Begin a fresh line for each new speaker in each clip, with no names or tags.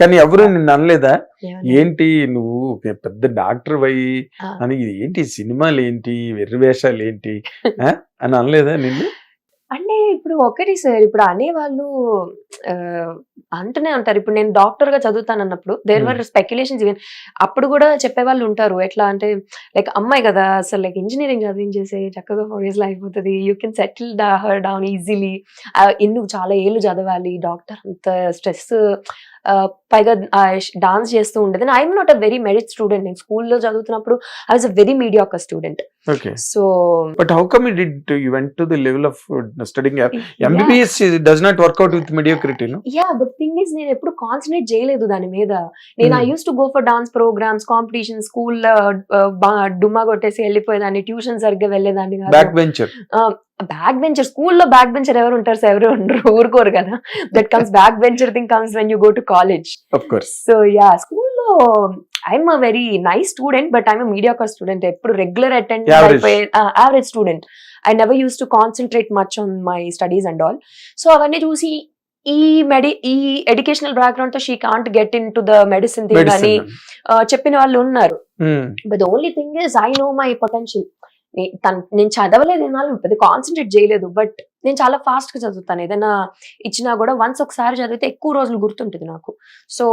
కానీ ఎవరు నిన్ను అనలేదా? ఏంటి నువ్వు పెద్ద డాక్టర్ అయ్యి. అని ఇది ఏంటి? సినిమాలు ఏంటి వెర్రి వేషాలు ఏంటి? అని అనలేదా నిన్ను?
అంటే ఇప్పుడు ఒకటి సార్ ఇప్పుడు అనేవాళ్ళు అంటూనే ఉంటారు. ఇప్పుడు నేను డాక్టర్గా చదువుతాను అన్నప్పుడు దేర్ వర్ స్పెక్యులేషన్స్ ఈవెన్ అప్పుడు కూడా చెప్పేవాళ్ళు ఉంటారు. ఎట్లా అంటే లైక్ అమ్మాయి కదా అసలు లైక్ ఇంజనీరింగ్ చదివించేసే చక్కగా ఫోర్ ఇయర్స్ అయిపోతుంది. You can settle her down easily ఎందుకు చాలా ఏళ్ళు చదవాలి? డాక్టర్ అంత స్ట్రెస్ పైగా డాన్స్ చేస్తూ ఉండేది. I'm not a very merit student నేను స్కూల్లో చదువుతున్నప్పుడు I was a very mediocre student
okay
so
but how come did you went to the level of studying MBBS does not work out with mediocrity
yeah but thing is నేను ఎప్పుడు concentrate చేయలేదు దాని మీద. నేను I. Used to go for dance programmes competition school డుమ్మా కొట్టేసి వెళ్ళిపోయేదాన్ని tuition సరిగ్గా వెళ్ళేదాన్ని
బ్యాక్ బెంచర్
బ్యాక్ బెంచర్ స్కూల్లో బ్యాక్ బెంచర్ ఎవరు ఉంటారు సార్? ఎవరు ఉండరు ఊరుకోరు కదా. That comes back bencher thing comes when you go to college so yeah స్కూల్లో I'm a very nice student but I'm mediocre student ఎప్పుడు రెగ్యులర్ అటెండ్. అయిపోయే average student I never used to concentrate much on my studies and all so అవన్నీ చూసి ఈ మెడి ఈ educational బ్యాక్గ్రౌండ్తో she can't get in to the medicine thing అని చెప్పిన వాళ్ళు ఉన్నారు. But only thing is I know my potential నేను చదవలేదు ఏనాళ్ళు పెద్ద కాన్సన్ట్రేట్ చేయలేదు బట్ నేను చాలా ఫాస్ట్గా చదువుతాను. ఏదైనా ఇచ్చినా కూడా వన్స్ ఒకసారి చదివితే ఎక్కువ రోజులు గుర్తుంటుంది నాకు. So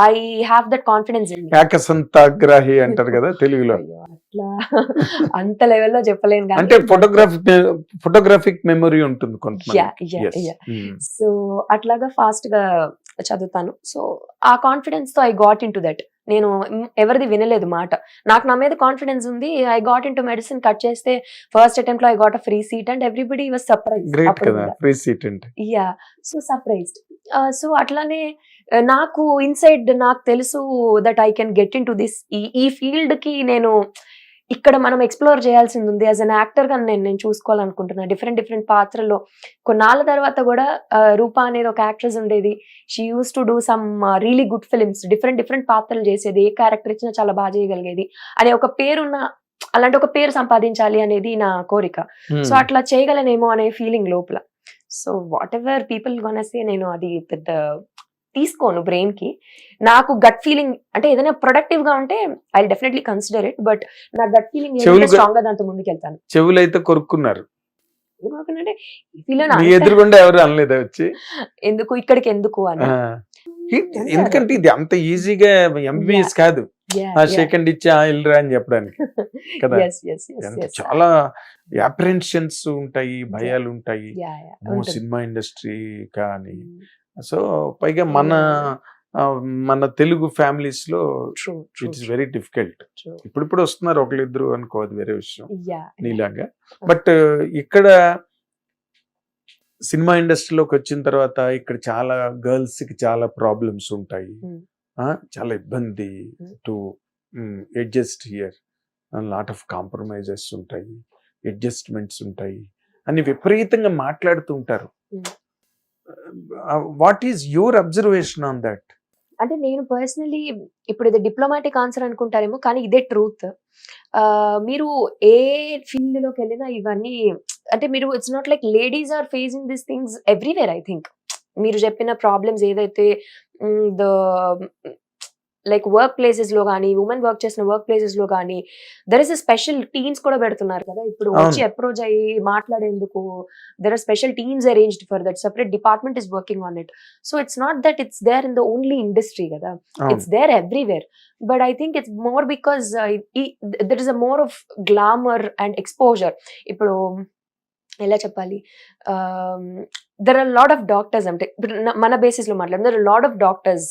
I have that confidence
ఏకసంతాగ్రాహి అంటారు కదా తెలుగులో.
అట్లా అంత లెవెల్లో చెప్పలేను
అంటే ఫోటోగ్రఫీ ఫోటోగ్రాఫిక్ మెమరీ ఉంటుంది
yeah.
Hmm.
సో అట్లాగా ఫాస్ట్గా చదువుతాను. సో ఆ కాన్ఫిడెన్స్తో I got in to that నేను ఎవరిది వినలేదు మాట. నాకు నా మీద కాన్ఫిడెన్స్ ఉంది. I got in to medicine cut చేస్తే first అటెంప్ట్లో I got a free seat and everybody was surprise
free seat
yeah so surprised so అట్లానే uh, నాకు ఇన్సైడ్ నాకు తెలుసు that I can get in to this ఈ ఫీల్డ్కి నేను ఇక్కడ మనం ఎక్స్ప్లోర్ చేయాల్సింది ఉంది. యాజ్ అన్ యాక్టర్గా నేను నేను చూసుకోవాలనుకుంటున్నా. డిఫరెంట్ డిఫరెంట్ పాత్రల్లో. కొన్నాళ్ళ తర్వాత కూడా రూపా అనేది ఒక యాక్ట్రెస్ ఉండేది. She used to do some really good films different different పాత్రలు చేసేది. ఏ క్యారెక్టర్ ఇచ్చినా చాలా బాగా చేయగలిగేది. అనే ఒక పేరున్న అలాంటి ఒక పేరు సంపాదించాలి అనేది నా కోరిక.
Hmm.
సో అట్లా చేయగలనేమో అనే ఫీలింగ్ లోపల. సో వాట్ ఎవర్ పీపుల్ కొనసే నేను అది పెద్ద తీసుకోను బ్రెయిన్కి. నాకు గట్ ఫీలింగ్ అంటే ఏదైనా ప్రొడక్టివ్గా ఉంటే I definitely consider it but నా గట్ ఫీలింగ్ స్ట్రాంగ్గా దాంతో ముందుకు వెళ్తాను
చెవులు అయితే కొరుక్కున్నారు ఎదురుగుండా ఎవరు అనలేదా వచ్చి?
ఎందుకు? ఇక్కడికి ఎందుకు అని.
ఇది- ఎందుకంటే ఇది అంత ఈజీగా ఎంబీబీఎస్ కాదు. ఆ సెకండ్ ఇచ్చి ఆ ఇల్లురా అని చెప్పడానికి. కదా. చాలా అప్రెన్షన్స్ ఉంటాయి భయాలు ఉంటాయి సినిమా ఇండస్ట్రీ కానీ సో పైగా మన మన తెలుగు ఫ్యామిలీస్లో ఇట్ ఇస్ వెరీ డిఫికల్ట్. ఇప్పుడిప్పుడు వస్తున్నారు ఒకళ్ళిద్దరు అనుకో అది వేరే విషయం. నీలాగా. బట్ ఇక్కడ సినిమా ఇండస్ట్రీలోకి వచ్చిన తర్వాత ఇక్కడ చాలా గర్ల్స్కి చాలా ప్రాబ్లమ్స్ ఉంటాయి. చాలా ఇబ్బంది. To adjust here. Lot of compromises ఉంటాయి అడ్జస్ట్మెంట్స్ ఉంటాయి అని విపరీతంగా మాట్లాడుతూ ఉంటారు. What is your observation on that
అంటే నేను పర్సనలీ ఇప్పుడు ఇది డిప్లొమాటిక్ ఆన్సర్ అనుకుంటారేమో కానీ ఇదే ట్రూత్ uh, మీరు ఏ ఫీల్డ్లోకి వెళ్ళినా ఇవన్నీ అంటే మీరు it's not like ladies are facing this things everywhere I think మీరు చెప్పిన ప్రాబ్లమ్స్ ఏదైతే mm, ద లైక్ వర్క్ ప్లేసెస్లో కానీ ఉమెన్ వర్క్ చేసిన వర్క్ ప్లేసెస్లో కానీ there is a special teams కూడా పెడుతున్నారు కదా. ఇప్పుడు వచ్చి. అప్రోచ్ అయ్యి మాట్లాడేందుకు there are special teams arranged for that separate department is working on it so it's not that it's there in the only industry కదా. It's there everywhere but I think it's more because there is a more of glamour and exposure ఇప్పుడు ఎలా చెప్పాలి? There ఆర్ lot of doctors అంటే మన బేసిస్లో మాట్లాడు there lot of doctors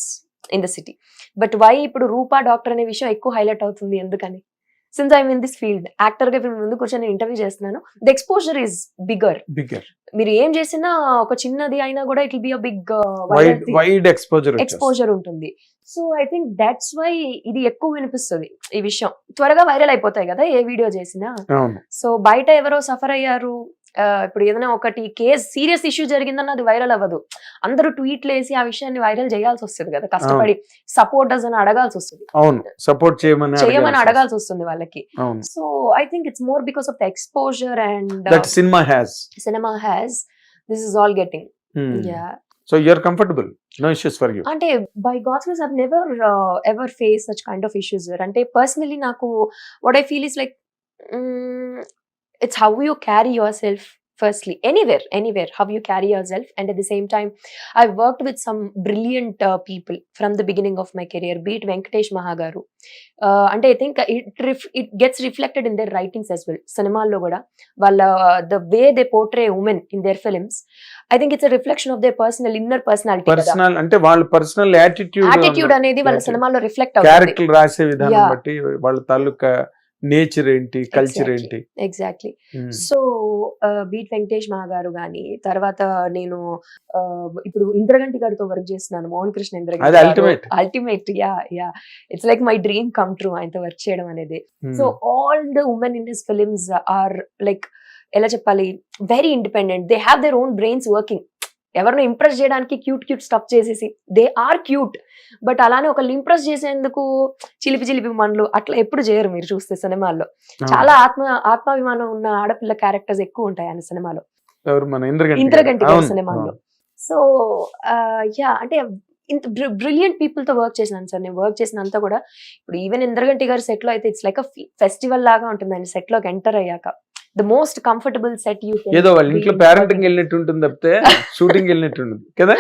in the city but why ఇప్పుడు రూపా డాక్టర్ అనే విషయం ఎక్కువ హైలైట్ అవుతుంది ఎందుకని? Since I in this field యాక్టర్గా ఇప్పుడు ముందు కూర్చొని ఇంటర్వ్యూ చేస్తున్నాను the exposure is bigger
bigger
మీరు ఏం చేసినా ఒక చిన్నది అయినా కూడా it be a big
wide exposure
exposure ఉంటుంది. So I think that's why ఇది ఎక్కువ వినిపిస్తుంది ఈ విషయం. త్వరగా వైరల్ అయిపోతాయి కదా ఏ వీడియో చేసినా. సో బయట ఎవరో సఫర్ అయ్యారు ఇప్పుడు ఏదైనా ఒకటి కేస్ సీరియస్ ఇష్యూ జరిగిందన్న అది వైరల్ అవ్వదు. అందరూ ట్వీట్లు వేసి ఆ విషయాన్ని వైరల్ చేయాల్సి వస్తుంది కదా. కష్టపడి సపోర్టర్స్ అని అడగాల్సి వస్తుంది.
అవును. సపోర్ట్ చేయమని
చేయమని
అడగాల్సి
వస్తుంది. వాళ్ళకి. So I think it's more because of the exposure and
that cinema has
cinema has this is all getting yeah
so you're comfortable no issues for you
అంటే by God's grace I've never ever face such kind of issues అంటే personally నాకు what I feel is like how you carry yourself firstly anywhere anywhere how you carry yourself and at the same time I worked with some brilliant people from the beginning of my career be it Venkatesh మహాగారు Uh, అంటే I think it it gets reflected in their writings as well సినిమాల్లో కూడా వాళ్ళ the way they portray women in their films I think it's reflection of their personal inner personality
personal అంటే వాళ్ళ personal attitude
attitude అనేది వాళ్ళ
Attitude.
సినిమాలో reflect అవుతుంది.
Character రాసే విధానం
Yeah.
బట్టి వాళ్ళ తాలూకా నేచర్ ఏంటి కల్చర్. ఏంటి?
Exactly. So be it Venkatesh Maha garu గాని తర్వాత నేను uh, ఇప్పుడు ఇంద్రగంటి గారితో వర్క్ చేస్తున్నాను Mohan Krishna
ultimate.
Ultimate yeah yeah it's like my dream come true ఆయనతో వర్క్ చేయడం అనేది. So all the women in his films are like ఎలా చెప్పాలి? Very independent they have their own brains working ఎవరినో impress చేయడానికి cute cute stuff చేసేసి. They are cute but అలానే ఒకళ్ళు ఇంప్రెస్ చేసేందుకు చిలిపి చిలిపి మనలు అట్లా ఎప్పుడు చేయరు మీరు చూస్తే సినిమాల్లో. చాలా ఆత్మ ఆత్మాభిమానం ఉన్న ఆడపిల్ల క్యారెక్టర్స్ ఎక్కువ ఉంటాయి ఆయన సినిమాలో.
ఇంద్రగంటి
ఇంద్రగంటి
గారు.
గారి
అవును,
సినిమాలో
అవును.
సో యా అంటే ఇంత బ్రిలియంట్ పీపుల్తో వర్క్ చేసినాను సార్. నేను వర్క్ చేసినంతా కూడా ఇప్పుడు ఈవెన్ ఇంద్రగంటి గారి సెట్లో అయితే ఇట్స్ లైక్ ఫెస్టివల్ లాగా ఉంటుంది ఆయన సెట్లోకి ఎంటర్ అయ్యాక. The most comfortable set you
ఏదో వాళ్ళ ఇంట్లో పేరెంటింగ్ వెళ్ళినట్టు ఉంటుంది తప్పితే షూటింగ్ వెళ్ళినట్టు ఉంటుంది కదా?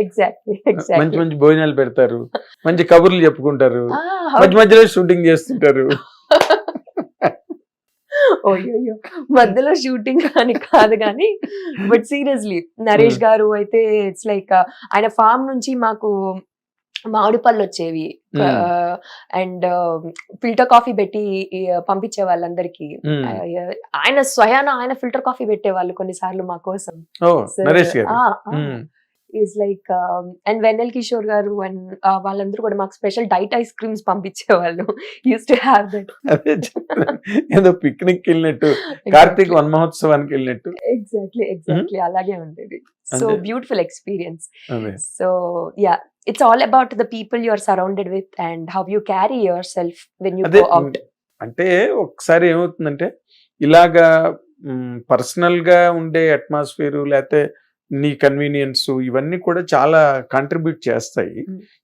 ఎగ్జాక్ట్లీ
మంచి మంచి భోజనాలు పెడతారు మంచి కబుర్లు చెప్పుకుంటారు
Ah,
మధ్య మధ్యలో షూటింగ్ చేస్తుంటారు.
మధ్యలో షూటింగ్ అని కాదు కానీ బట్ సీరియస్లీ నరేష్
Hmm.
గారు అయితే ఇట్స్ లైక్ ఆయన ఫామ్ నుంచి మాకు మామిడి పళ్ళు వచ్చేవి. అండ్ ఫిల్టర్ కాఫీ పెట్టి పంపించే వాళ్ళందరికీ. ఆయన స్వయాన ఆయన ఫిల్టర్ కాఫీ పెట్టేవాళ్ళు కొన్నిసార్లు మా కోసం. Is like and Vennela Kishore garu and వాళ్ళందరూ కూడా మాకు special diet ice creams పంపించేవాళ్ళు. Used to have that.
ఏదో పిక్నిక్ వెళ్ళినట్టు కార్తీక్ వన్ మహోత్సవానికి వెళ్ళినట్టు.
ఎగ్జాక్ట్లీ ఎగ్జాక్ట్లీ అలాగే ఉండేది. So beautiful experience so yeah it's all about the people you are surrounded with and how you carry yourself when you out
అంటే ఒకసారి ఏమవుతుందంటే ఇలాగా పర్సనల్గా ఉండే అట్మాస్ఫియర్ లేకపోతే నీ కన్వీనియన్స్ ఇవన్నీ కూడా చాలా కంట్రిబ్యూట్ చేస్తాయి.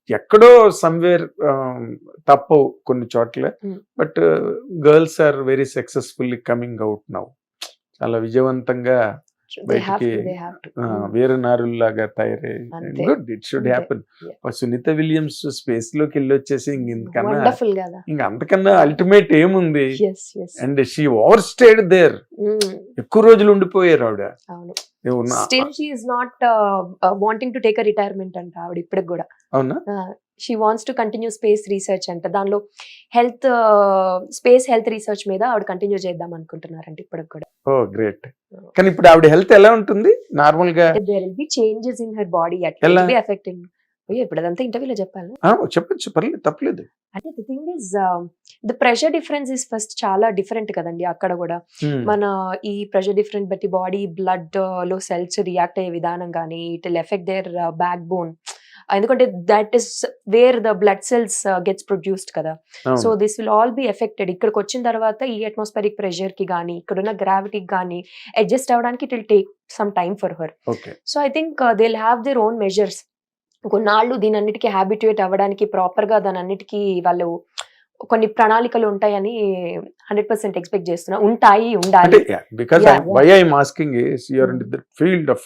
ఎక్కడో సమ్వేర్ తప్పవు కొన్ని చోట్ల. But girls are very successfully coming out now చాలా విజయవంతంగా బయటికి, ఆ, వేరే నారుల్లాగా తయారై. Good it should. Happen. Sunita Williams స్పేస్లోకి వెళ్ళి వచ్చేసి ఇంక ఇంక అంతకన్నా అల్టిమేట్ ఏముంది? And she over stayed there ఎక్కువ రోజులు ఉండిపోయారు ఆవిడ.
Still she not wanting to take retirement అంట ఆవిడ ఇప్పటికి కూడా.
అవునా?
She wants to continue space research అంట. దానిలో హెల్త్ స్పేస్ హెల్త్ రీసెర్చ్ మీద ఆవిడ కంటిన్యూ చేద్దాం అనుకుంటున్నారంట ఇప్పటికి కూడా.
Oh great. కానీ ఇప్పుడు ఆవిడ హెల్త్ ఎలా ఉంటుంది? నార్మల్గా
there will be changes in her body at
ఎలా?
బి ఎఫెక్టింగ్ ఇప్పుడు అదంతా ఇంటర్వ్యూలో చెప్పాలి?
చెప్పొచ్చు పర్లేదు తప్పలేదు.
అంటే the thing is the pressure difference is first చాలా డిఫరెంట్ కదండి అక్కడ కూడా.
Hmm.
మన ఈ ప్రెషర్ డిఫరెంట్ బట్టి బాడీ బ్లడ్లో సెల్స్ రియాక్ట్ అయ్యే విధానం కానీ it will affect their backbone ఎందుకంటే that is where the blood cells gets produced కదా. So this will all be affected ఇక్కడికి వచ్చిన తర్వాత ఈ అట్మాస్ఫెరిక్ ప్రెషర్కి కానీ ఇక్కడున్న గ్రావిటీకి కానీ అడ్జస్ట్ అవ్వడానికి it will take some time for her so I think they will have their own measures కొన్నాళ్ళు దీని అన్నిటికీ హ్యాబిట్యుయేట్ అవ్వడానికి ప్రాపర్గా దాని అన్నిటికీ వాళ్ళు కొన్ని ప్రణాళికలు ఉంటాయని హండ్రెడ్ పర్సెంట్ ఎక్స్పెక్ట్ చేస్తున్నా. ఉంటాయి ఉండాలి.
Because. Why I masking is you're in the field of